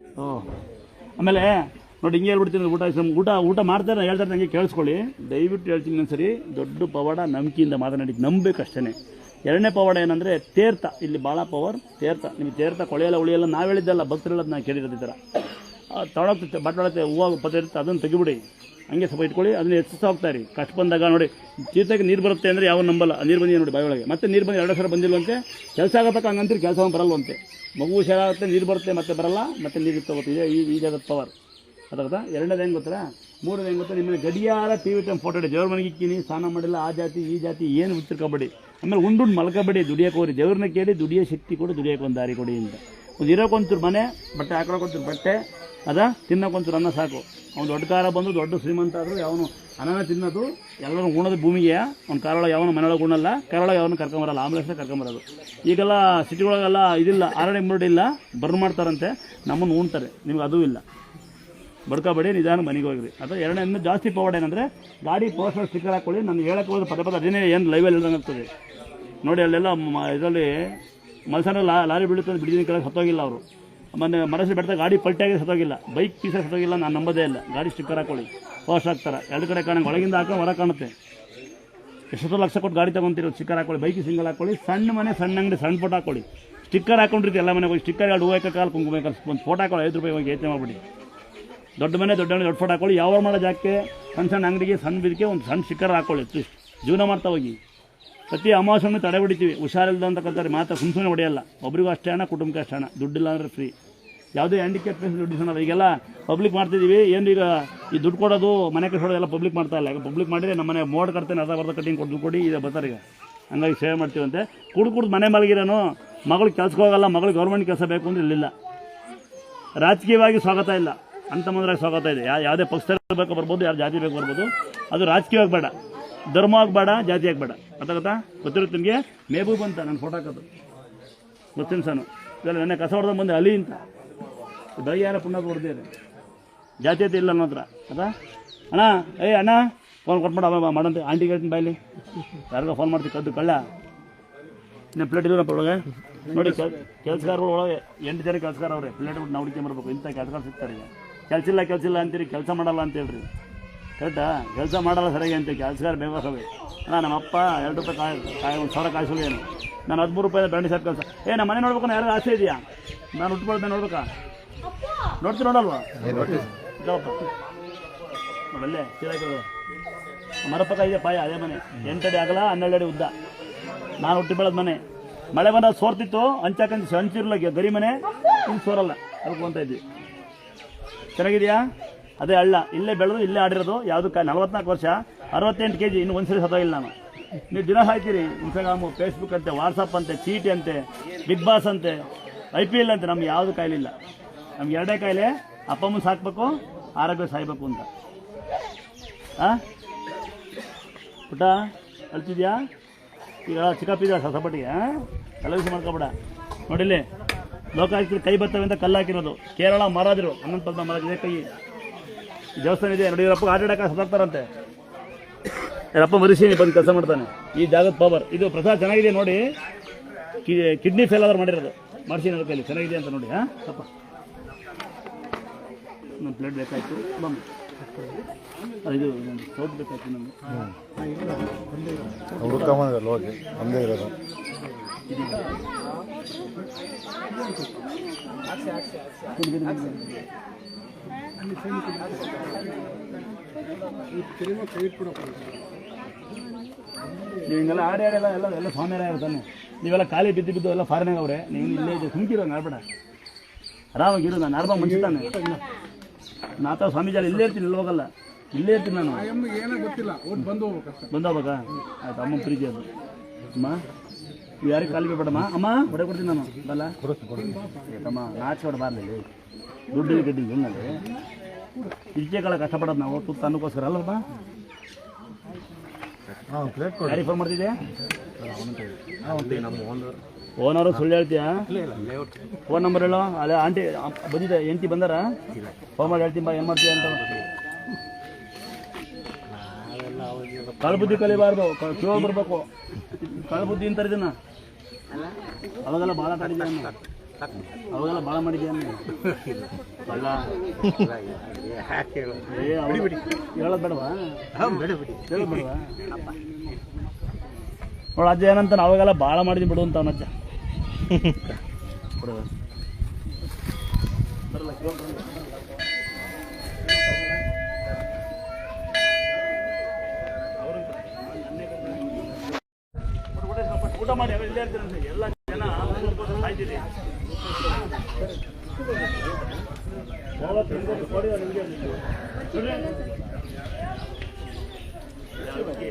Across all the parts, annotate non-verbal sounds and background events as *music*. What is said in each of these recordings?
ಓ. ಆಮೇಲೆ ನೋಡಿ, ಹಿಂಗೆ ಹೇಳ್ಬಿಡ್ತೀನಿ ಊಟ ಊಟ ಊಟ ಮಾಡ್ತಾರೆ ಹೇಳ್ತಾರೆ ನನಗೆ ಕೇಳಿಸ್ಕೊಳ್ಳಿ. ದಯವಿಟ್ಟು ಹೇಳ್ತೀನಿ ಸರಿ ದೊಡ್ಡ ಪವಾಡ ನಂಬಿಕೆಯಿಂದ ಮಾತನಾಡಿ ನಂಬಬೇಕು ಅಷ್ಟೇ ಎರಡನೇ ಪವಾಡ ಏನಂದರೆ, ತೀರ್ಥ. ಇಲ್ಲಿ ಭಾಳ ಪವರ್, ತೀರ್ಥ. ನಿಮಗೆ ತೀರ್ಥ, ಕೊಳೆಯಲ್ಲ ಉಳಿಯಲ್ಲ ನಾವು ಹೇಳಿದ್ದಲ್ಲ ಭಕ್ತರೆಲ್ಲ ನಾನು ಕೇಳಿರೋದು ಈ ಥರ ತೊಳಕ್ಕೆ ಬಟ್ಟೆ ಹೂವು ಪದ ಇರುತ್ತೆ, ಅದನ್ನು ತೆಗಿಬಿಡಿ. ಹಂಗೆ ಸ್ವಲ್ಪ ಇಟ್ಕೊಳ್ಳಿ, ಅದನ್ನ ಹೆಚ್ಚಿಸ್ತಾ ಹೋಗ್ತಾ ಇರಿ. ಕಷ್ಟ ಬಂದಾಗ ನೋಡಿ ತೀರ್ಥಕ್ಕೆ ನೀರು ಬರುತ್ತೆ ಅಂದರೆ ಯಾವ ನಂಬಲ್ಲ. ನೀರು ಬಂದಿದೆ ನೋಡಿ ಬಾಯಿಯೊಳಗೆ ಮತ್ತೆ ನೀರು ಬಂದು ಎರಡು ಸಲ ಬಂದಿಲ್ವಂತೆ. ಕೆಲಸ ಆಗತ್ತಕ್ಕ ಹಂಗಂತೀರಿ ಕೆಲಸ ಬರಲ್ವಂತೆ. ಮಗು ಹುಷಾರಾಗುತ್ತೆ ನೀರು ಬರುತ್ತೆ, ಮತ್ತೆ ಬರಲ್ಲ, ಮತ್ತೆ ನೀರು ತಗೋತಿದೆ ಈ ಈ ಜಾಗದ ಪವರ್ ಅದಾಗದ ಎರಡನೇದು ಹೆಂಗೆ ಗೊತ್ತಾ? ಮೂರನೇ ಹೆಂಗೆ ಗೊತ್ತಾ? ನಿಮ್ಮಲ್ಲಿ ಗಡಿಯಾರ ಟಿ ವಿ ಟೈಮ್ ಫೋಟೋ ಇಡಿ. ದೇವ್ರ ಮನೆಗೆ ಇಕ್ಕಿನಿ, ಸ್ನಾನ ಮಾಡಿಲ್ಲ, ಆ ಜಾತಿ, ಈ ಜಾತಿ, ಏನು ಉತ್ತಿರ್ಕೋಬೇಡಿ ಆಮೇಲೆ ಉಂಡುಂಡು ಮಲ್ಕೋಬೇಡಿ, ದುಡಿಯೋಕೆ ಹೋಗ್ರಿ. ದೇವ್ರನ್ನ ಕೇಳಿ ದುಡಿಯೋ ಶಕ್ತಿ ಕೊಡಿ, ದುಡಿಯೋಕೆ ದಾರಿ ಕೊಡಿ ಅಂತ. ಒಂದು ಇರೋಕೊಂಚೂರು ಮನೆ, ಬಟ್ಟೆ ಹಾಕೊಳಕೊಂಚೂರು ಬಟ್ಟೆ, ಅದ ತಿನ್ನೋಕೊಂಚೂರು ಅನ್ನ ಸಾಕು. ಅವ್ನು ದೊಡ್ಡ ಕಾರ ಬಂದು ದೊಡ್ಡ ಶ್ರೀಮಂತ ಆದರೂ ಯಾವನು ಅನಾನ ತಿನ್ನೋದು, ಎಲ್ಲರೂ ಉಣೋದು ಭೂಮಿಗೆ. ಅವ್ನು ಕಾರೊಳಗೆ ಯಾವನು ಮನೆಯೊಳಗೆ ಉಣ್ಣಲ್ಲ ಕಾರೊಳಗೆ ಯಾವನು ಕರ್ಕೊಂಬರಲ್ಲ ಆಂಬುಲೆನ್ಸ್ನ ಕರ್ಕೊಂಬರೋದು ಈಗೆಲ್ಲ ಸಿಟಿಗಳೊಳಗೆಲ್ಲ ಇದಿಲ್ಲ ಆರಡಿ ಮುರಡಿ ಇಲ್ಲ, ಬರ್ನ್ ಮಾಡ್ತಾರಂತೆ, ನಮ್ಮನ್ನು ಉಣ್ತಾರೆ, ನಿಮ್ಗೆ ಅದೂ ಇಲ್ಲ. ಬಡ್ಕೋಬೇಡಿ, ನಿಧಾನ ಮನೆಗೆ ಹೋಗಿರಿ. ಅದು ಎರಡನೇ ಇನ್ನೂ ಜಾಸ್ತಿ ಪವರ್ ಏನಂದರೆ, ಗಾಡಿ ಪೋಸ್ಟರ್ ಸ್ಟಿಕ್ಕರ್ ಹಾಕೊಳ್ಳಿ, ನಾನು ಹೇಳಕ್ಕೆ ಹೋದ್ರೆ ಪದ ಪದೇ ಅದೇನೇ ಏನು ಲೈವಲ್ಲಿ ಹೇಳ್ದಂಗೆ ನೋಡಿ ಅಲ್ಲೆಲ್ಲ ಇದರಲ್ಲಿ ಮಲ್ಸನ ಲಾ ಲಾರಿ ಬೀಳುತ್ತೆ ಬಿಡಿದಿನ ಕೆಳಗೆ ಸತ್ತೋಗಿಲ್ಲ ಅವರು. ಮೊನ್ನೆ ಮನಸ್ಸು ಬೆಡ್ತಾ ಗಾಡಿ ಪಲ್ಟಿಯಾಗಿ ಸತ್ತೋಗಿಲ್ಲ. ಬೈಕ್ ಪೀಸ ಸತ್ತೋಗಿಲ್ಲ ನಾನು ನಂಬೋದೇ ಇಲ್ಲ. ಗಾಡಿ ಸ್ಟಿಕ್ಕರ್ ಹಾಕೊಳ್ಳಿ. ಪೋಸ್ಟ್ ಹಾಕ್ತಾರೆ. ಎರಡು ಕಡೆ ಕಾಣಂಗೆ ಒಳಗಿಂದ ಹಾಕೊಂಡು ಹೊರ ಕಾಣುತ್ತೆ. ಎಷ್ಟೊತ್ತು ಲಕ್ಷ ಕೊಟ್ಟು ಗಾಡಿ ತಗೊಂತೀರೋ ಸ್ಟಿಕ್ಕರ್ ಹಾಕೊಳ್ಳಿ. ಬೈಕ್ ಸಿಂಗಲ್ ಹಾಕೊಳ್ಳಿ. ಸಣ್ಣ ಮನೆ, ಸಣ್ಣ ಅಂಗಡಿ, ಸಣ್ಣ ಫೋಟೋ ಹಾಕೊಳ್ಳಿ. ಸ್ಟಿಕ್ಕರ್ ಹಾಕೊಂಡಿರ್ತೀವಿ ಎಲ್ಲ ಮನೆಗೆ ಹೋಗಿ. ಸ್ಟಿಕ್ಕರ್ ಎರಡು ಹೂವು ಕಾಲು ಕುಂಕುಮ ಒಂದು ಫೋಟೋ ಹಾಕೊಳ್ಳಿ. ಐದು ರೂಪಾಯಿ ಹೋಗಿ ಯೋಚನೆ ಮಾಡ್ಬಿಡಿ. ದೊಡ್ಡ ಮನೆ ದೊಡ್ಡ ಮನೆ ದೊಡ್ಡ ಫೋಟೋ ಹಾಕೊಳ್ಳಿ. ಯಾವ ಮಾಡೋ ಜಾಗಕ್ಕೆ? ಸಣ್ಣ ಸಣ್ಣ ಅಂಗಡಿಗೆ, ಸಣ್ಣ ಬಿದಕ್ಕೆ ಒಂದು ಸಣ್ಣ ಸ್ಟಿಕ್ಕರ್ ಹಾಕೊಳ್ಳಿ. ಜೀವನ ಮಾಡ್ತಾ ಹೋಗಿ. ಪ್ರತಿ ಅಮಾವಾಸ್ಯೆನೂ ತಡೆ ಹುಷಾರಿಲ್ಲದ ಅಂತ ಕಲ್ತಾರೆ. ಮಾತ್ರ ಸುಮ್ ಸುಮ್ಮನೆ ಹೊಡೆಯಲ್ಲ. ಒಬ್ರಿಗೂ ಅಷ್ಟೇ ಹಣ, ಕುಟುಂಬಕ್ಕೆ ಅಷ್ಟೇ ಹಣ. ದುಡ್ಡಿಲ್ಲ ಅಂದರೆ ಫ್ರೀ ಯಾವುದೇ ಹ್ಯಾಂಡಿಕ್ಯಾಪ್ ದುಡ್ಡು ಸಣ್ಣ ಈಗೆಲ್ಲ ಪಬ್ಲಿಕ್ ಮಾಡ್ತಿದ್ದೀವಿ ಏನು ಈಗ ಈ ದುಡ್ಡು ಕೊಡೋದು, ಮನೆ ಕಟ್ಟೋದೆಲ್ಲ ಪಬ್ಲಿಕ್ ಮಾಡ್ತಾ ಇಲ್ಲ. ಈಗ ಪಬ್ಲಿಕ್ ಮಾಡಿದ್ರೆ ನಮ್ಮ ಮನೆ ಮೋಡ್ ಕಟ್ತೇನೆ, ಅರ್ಧ ಬರ್ಧ ಕಟ್ಟಿಂಗ್ ಕೊಟ್ಟು ಕೊಡಿ, ಈಗ ಬರ್ತಾರೆ ಈಗ. ಹಂಗಾಗಿ ಸೇವೆ ಮಾಡ್ತೀವಂತೆ ಕುಡ್ದು ಕುಡ್ದು ಮನೆ ಮಲಗಿರೋನು ಮಗಳು ಕೆಲ್ಸಕ್ಕೆ ಹೋಗಲ್ಲ ಮಗಳು ಗೌರ್ಮೆಂಟ್ ಕೆಲಸ ಬೇಕು ಅಂದ್ರೆ ಇಲ್ಲಿಲ್ಲ. ರಾಜಕೀಯವಾಗಿ ಸ್ವಾಗತ ಇಲ್ಲ. ಅಂತ ಮಂದ್ರಾಗಿ ಸ್ವಾಗತ ಇದೆ. ಯಾವುದೇ ಪಕ್ಷದಲ್ಲಿ ಬೇಕು ಬರ್ಬೋದು ಯಾರು ಜಾತಿ ಬೇಕು ಬರ್ಬೋದು. ಅದು ರಾಜಕೀಯವಾಗಿ ಬೇಡ. ಧರ್ಮವಾಗಿ ಬೇಡ ಜಾತಿ ಆಗಬೇಡ. ಗೊತ್ತಾಗತ್ತಾ? ಗೊತ್ತಿರುತ್ತೆ ನಿಮಗೆ? ಮೇಬೂಬ್ ಅಂತ ನನ್ನ ಫೋಟೋ ಹಾಕೋದು. ಗೊತ್ತಿನ ಸಾನು. ಇಲ್ಲ ನೆನ್ನೆ ಕಸ ಹೊಡೆದ ಮುಂದೆ ಅಲಿ ಅಂತ. ಯಾರ ಪುಣ್ಯ ಹೊಡೆದಿದೆ ಜಾತೀಯತೆ ಇಲ್ಲ ನನ್ನ ಹತ್ರ. ಅದಾ ಅಣ್ಣ ಏಯ್ ಅಣ್ಣ ಫೋನ್ ಕೊಟ್ಬಿಡ ಮಾಡಂತೆ. ಆಂಟಿ ಹೇಳ್ತೀನಿ ಬಾಯ್ಲಿ ಯಾರಿಗೋ ಫೋನ್ ಮಾಡ್ತೀವಿ ಕದ್ದು ಕಳ್ಳ. ಇನ್ನು ಪ್ಲೇಟ್ ಇಲ್ಲಪ್ಪ ಒಳಗೆ. ನೋಡಿ, ಕೆಲ್ ಕೆಲಸಗಾರಗಳು ಒಳಗೆ ಎಂಟು ಜನ ಕೆಲಸಗಾರ ಅವ್ರೆ ಪ್ಲೇಟ್ ಬಿಟ್ಟು ನಾವು ಹುಡುಕೊಂಬರ್ಬೇಕು ಇಂಥ ಕೆಲಸಗಾರ ಸಿಗ್ತಾರೆ ಕೆಲಸ ಇಲ್ಲ ಕೆಲಸ ಇಲ್ಲ ಅಂತೀರಿ, ಕೆಲಸ ಮಾಡಲ್ಲ ಅಂತ ಹೇಳ್ರಿ. ಕರೆಕ್ಟಾ ಕೆಲಸ ಮಾಡಲ್ಲ ಸರಿಯಾಗಿ ಅಂತ ಕೆಲಸಗಾರ ಬೇಕಾಗವೆ ಅಲ್ಲ, ನಮ್ಮಪ್ಪ ಎರಡು ರೂಪಾಯಿ ಕಾಯಿ ಕಾಯಿ, ಒಂದು ಸಾವಿರ ಕಾಯಿಸಲು ಏನು ನಾನು ಹದಿಮೂರು ರೂಪಾಯಿ ಬೆಂಡೆ ಸರ್ ಕೆಲಸ ಏ, ನಮ್ಮ ಮನೆ ನೋಡ್ಬೇಕು ಯಾರು ಆಸೆ ಇದೆಯಾ? ನಾನು ಹುಟ್ಕೊಳ್ತೇನೆ ನೋಡ್ಬೇಕಾ? ನೋಡ್ತೀನಿ ನೋಡಲ್ವಾ? ನೋಡಲ್ಲೇ ಸೀದಾಕಿರೋದು ಮರಪಕ್ಕ ಇದೆ ಪಾಯ, ಅದೇ ಮನೆ. ಎಂಟಡಿ ಆಗಲ್ಲ ಹನ್ನೆರಡು ಅಡಿ ಉದ್ದ. ನಾನು ಹುಟ್ಟಿ ಬೆಳೆದ ಮನೆ. ಮಳೆ ಬಂದಾಗ ಸೋರ್ತಿತ್ತು ಹಂಚಾಕಂತ ಹಂಚಿರ್ಲ ಗರಿ ಮನೆ. ಹಿಂಗೆ ಸೋರಲ್ಲ. ಅದಕ್ಕೆ ಅಂತ ಇದ್ವಿ. ಚೆನ್ನಾಗಿದೆಯಾ? ಅದೇ ಅಳ್ಳ ಇಲ್ಲೇ ಬೆಳೆದು ಇಲ್ಲೇ ಆಡಿರೋದು ಯಾವುದು ನಲವತ್ನಾಲ್ಕು ವರ್ಷ. ಅರವತ್ತೆಂಟು ಕೆ ಜಿ ಇನ್ನು ಒಂದ್ಸರಿ ಇಲ್ಲ ನಾನು. ನೀವು ದಿನ ಹಾಯ್ತೀರಿ. ಇನ್ಸ್ಟಾಗ್ರಾಮು ಫೇಸ್ಬುಕ್ ಅಂತೆ ವಾಟ್ಸಪ್ ಅಂತೆ, ಚೀಟಿ ಅಂತೆ ಬಿಗ್ ಬಾಸ್ ಅಂತೆ ಐ ಪಿ ಎಲ್ ಅಂತೆ. ನಮ್ಗೆ ಯಾವುದು ಕಾಯಿಲೆ ಇಲ್ಲ ನಮ್ಗೆ ಎರಡೇ ಕಾಯಿಲೆ. ಅಪ್ಪ ಅಮ್ಮನ ಸಾಕ್ಬೇಕು, ಆರೋಗ್ಯ ಸಾಯ್ಬೇಕು ಅಂತ. ಹಾಂ ಪುಟ್ಟ ಅಳ್ತಿದ್ಯಾ ಈಗ ಚಿಕ್ಕಪ್ಪಿದ ಸಸಪಟ್ಟಿಗೆ ಹಾಂ ವಿಷಯ ಮಾಡ್ಕೊಬೇಡ. ನೋಡಿಲ್ಲಿ ಲೋಕಾಯುಕ್ತರು ಕೈ ಬರ್ತವೆ ಅಂತ ಕಲ್ಲಾಕಿರೋದು ಕೇರಳ ಮಾರಾದ್ರು ಹನ್ನೊಂದು ಪದ್ಮ ಮರ ಇದೆ ಕೈ ದೇವಸ್ಥಾನ ಇದೆ. ನೋಡಿ ಇವರಪ್ಪ ಆಟ ಆಡಕ್ಕೆ ಸತ್ತಾರಂತೆ ಇವರಪ್ಪ ಮರಿಸಿ ಬಂದು ಕೆಲಸ ಮಾಡ್ತಾನೆ. ಈ ಜಾಗದ ಪವರ್ ಇದು ಪ್ರಸಾದ ಚೆನ್ನಾಗಿದೆ ನೋಡಿ. ಕಿಡ್ನಿ ಫೇಲ್ ಆದ್ರೆ ಮಾಡಿರೋದು. ಮಾಡ್ಸೀನಿ ಅದಕ್ಕೆ ಕೈಲಿ. ಚೆನ್ನಾಗಿದೆ ಅಂತ ನೋಡಿ ಹಾಂ? ಅಪ್ಪ. ನಮ್ಮ ಪ್ಲೇಟ್ ಬೇಕಾಯಿತು. ಬಮ್ಮ ಅದು ಇದು ಸೌಟ್ ಬೇಕಾಯ್ತು ನಮಗೆ. ಹೋಗಿ ಒಂದೇ ಇರೋದು. ನೀವು ಹಿಂಗೆಲ್ಲ ಆಡಿ ಆಡಿ ಎಲ್ಲ ಎಲ್ಲ ಎಲ್ಲ ಸ್ವಾಮಿಯರ ಇರ್ತಾನೆ. ನೀವೆಲ್ಲ ಖಾಲಿ ಬಿದ್ದು ಬಿದ್ದು ಎಲ್ಲ ಫಾರಿನಾಗ ಅವ್ರೆ. ನೀವು ಇಲ್ಲೇ ಸುಮ್ಕಿರೋ ಸುಮ್ಕಿರೋ ಆರಾಮಾಗಿ ಇರು ನಾನು ಆರಾಮ ಮುಂಚಿತಾನೆ ನಾತ ಸ್ವಾಮೀಜಿ ಇಲ್ಲೇ ಇರ್ತೀನಿ ಇಲ್ಲಿ ಹೋಗಲ್ಲ. ಇಲ್ಲೇ ಇರ್ತೀನಿ ನಾನು. ಏನೋ ಗೊತ್ತಿಲ್ಲ. ಬಂದ ಹೋಗ್ಬೇಕಾ? ಆಯ್ತು ಅಮ್ಮ ಪ್ರೀತಿ ಅದು. ಅಮ್ಮ? ನೀವು ಯಾರಿಗೆ ಕಾಲಿಗೆ ಬೇಡಮ್ಮ? ಅಮ್ಮ, ಹೊಡೆ ಕೊಡ್ತೀನಿ ನಾನು. ಬಲ್ಲ? ತಮ್ಮ ನಾಚೆ ಹೊಡೆ ಬಾರ್ಲಿ ದುಡ್ಡು ಗಡ್ಡಿ ಹೆಂಗಲ್ಲಿ ಇಷ್ಟೇ ಕಾಲ ಕಷ್ಟಪಡೋದು ನಾವು, ತುತ್ತು ಅನ್ನಕ್ಕೋಸ್ಕರ. ಅಲ್ಲಪ್ಪ ಯಾರಿಗೆ ಫೋನ್ ಮಾಡ್ತಿದ್ದೆ? ಓನರು ಸುಳ್ಳು ಹೇಳ್ತೀಯಾ? ಫೋನ್ ನಂಬರ್ ಹೇಳೋ. ಅಲ್ಲೇ ಆಂಟಿ ಬಂದಿದೆ ಎಂಟಿ ಬಂದಾರ? ಫೋನ್ ಮಾಡಿ ಹೇಳ್ತೀನಿ ಬಾ, ಏನು ಮಾಡ್ತೀಯ ಅಂತ. ಕಳ್ಬುದ್ಧಿ ಕಲಿಬಾರ್ದು. ಕಿವ ಬರ್ಬೇಕು. ಕಳ್ಬುದ್ಧಿ ಅಂತಾರೆ ಇದನ್ನ. ಅವಾಗೆಲ್ಲ ಭಾಳ ತಾಡಿದ್ದೆ ಅವಾಗೆಲ್ಲ ಭಾಳ ಮಾಡಿದ್ಯಾ ಅಲ್ಲ. ಏ ಅವಾಗ ಹೇಳೋದು ಬೇಡವಾ? ಹೇಳೋದು ಬೇಡವಾ? ನೋಡು ಅಜ್ಜ ಏನಂತ ಅವಾಗೆಲ್ಲ ಭಾಳ ಮಾಡಿದ್ವಿ ಬಿಡು ಅಂತ ಅವನಜ್ಜ. ಬಿಡು. *laughs* ಬರಲ್ಲ, ಸ್ವಲ್ಪ ಊಟ ಮಾಡಿ ಆಮೇಲೆ ಇಲ್ಲೇ ಇರ್ತೀರಂತೆ. ಎಲ್ಲ ಜನ ಊಟಕ್ಕೋಸ್ಕರ ಕಾಯ್ತಿದೆ ಯಾವತ್ತು ತಿನ್ಕೊಂಡು ಕೊಡಿ ನಿಮಗೆ ನೋಡ್ರಿ.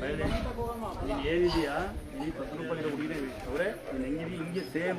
ಬೈರೆ, ನೀನ್ ಏನಿದೆಯಾ? ನೀನು ಹತ್ತು ರೂಪಾಯಿ ಹುಡುಗಿನೇ ಅವರೇ ನೀನು ಹೆಂಗಿದೀಯ? ಹಿಂಗೆ ಸೇಮ್.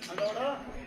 잘 나와라.